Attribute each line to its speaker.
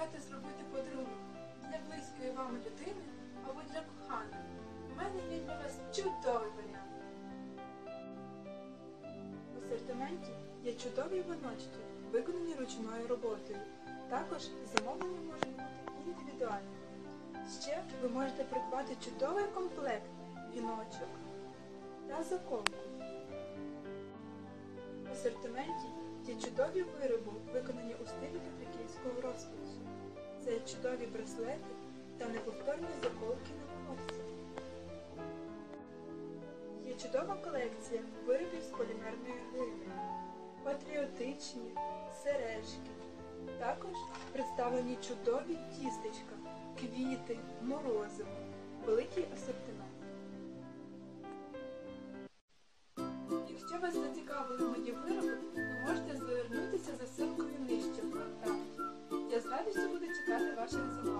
Speaker 1: Бажаєте зробити подарунок для близької вам людини або для коханої? У мене є для вас чудовий варіант. В асортименті є чудові віночки, виконані ручною роботою. Також замовлення можуть бути індивідуальними. Ще ви можете придбати чудовий комплект віночок та заколку. В асортименті є чудові вироби, виконані у стилі. Це чудові браслети та неповторні заколки на волосся. Є чудова колекція виробів з полімерної глини, патріотичні, сережки. Також представлені чудові тістечка, квіти, морозиво, великий Russians